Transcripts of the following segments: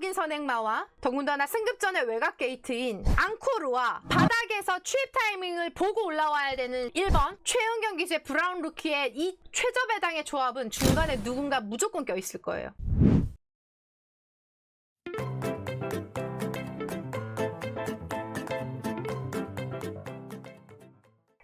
극단적인 선행마와 더군다나 승급전의 외곽 게이트인 앙코르와 바닥에서 추입 타이밍을 보고 올라와야 되는 1번 최은경 기수의 브라운 루키의 이 최저배당의 조합은 중간에 누군가 무조건 껴있을 거예요.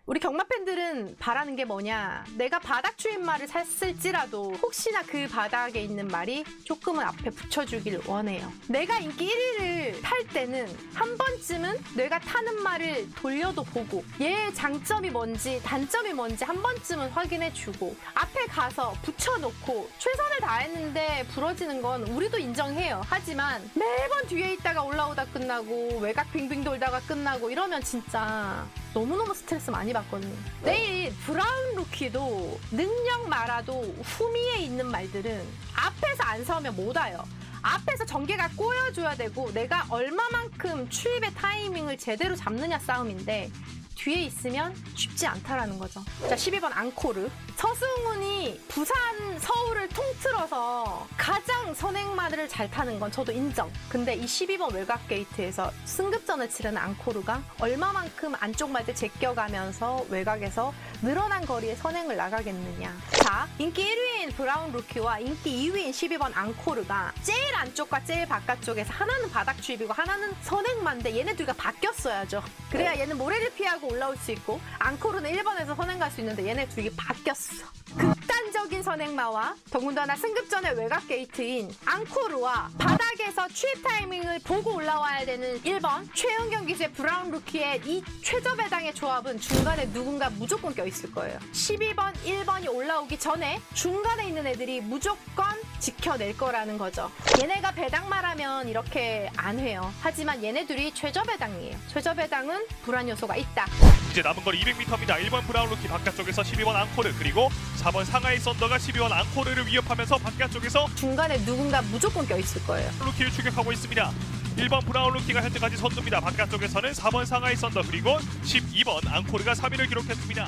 우리 경마 팬들은 바라는 게 뭐냐? 내가 바닥 추임말을 샀을지라도 혹시나 그 바닥에 있는 말이 조금은 앞에 붙여주길 원해요. 내가 인기 1위를 탈 때는 한 번쯤은 내가 타는 말을 돌려도 보고 얘의 장점이 뭔지 단점이 뭔지 한 번쯤은 확인해주고 앞에 가서 붙여놓고 최선을 다했는데 부러지는 건 우리도 인정해요. 하지만 매번 뒤에 있다가 올라오다 끝나고 외곽 빙빙 돌다가 끝나고 이러면 진짜 너무너무 스트레스 많이 받거든요. 내일 브라운 루키도 능력 말아도 후미에 있는 말들은 앞에서 안 서면 못 와요. 앞에서 전개가 꼬여줘야 되고 내가 얼마만큼 추입의 타이밍을 제대로 잡느냐 싸움인데 뒤에 있으면 쉽지 않다라는 거죠. 자, 12번 앙코르. 서승훈이 부산, 서울을 통틀어서 가장 선행마들을 잘 타는 건 저도 인정. 근데 이 12번 외곽 게이트에서 승급전을 치르는 앙코르가 얼마만큼 안쪽 말들 제껴가면서 외곽에서 늘어난 거리에 선행을 나가겠느냐. 자, 인기 1위인 브라운 루키와 인기 2위인 12번 앙코르가 제일 안쪽과 제일 바깥쪽에서 하나는 바닥 주입이고 하나는 선행마인데 얘네 둘이가 바뀌었어야죠. 그래야 얘는 모래를 피하고 올라올 수 있고 앙코르는 1번에서 선행 갈 수 있는데 얘네 둘이 바뀌었어. 극단적인 선행마와 더군다나 승급전의 외곽 게이트인 앙코르와 바닥에서 추입 타이밍을 보고 올라와야 되는 1번 최은경 기수의 브라운 루키의 이 최저 배당의 조합은 중간에 누군가 무조건 껴있을 거예요. 12번, 1번이 올라오기 전에 중간에 있는 애들이 무조건 지켜낼 거라는 거죠. 얘네가 배당말하면 이렇게 안 해요. 하지만 얘네들이 최저배당이에요. 최저배당은 불안 요소가 있다. 이제 남은 거리 200m입니다. 1번 브라운루키 바깥쪽에서 12번 앙코르 그리고 4번 상하이 썬더가 12번 앙코르를 위협하면서 바깥쪽에서 중간에 누군가 무조건 껴있을 거예요. 루키를 추격하고 있습니다. 1번 브라운 루키가 현재까지 선두입니다. 바깥쪽에서는 4번 상하이 썬더 그리고 12번 앙코르가 3위를 기록했습니다.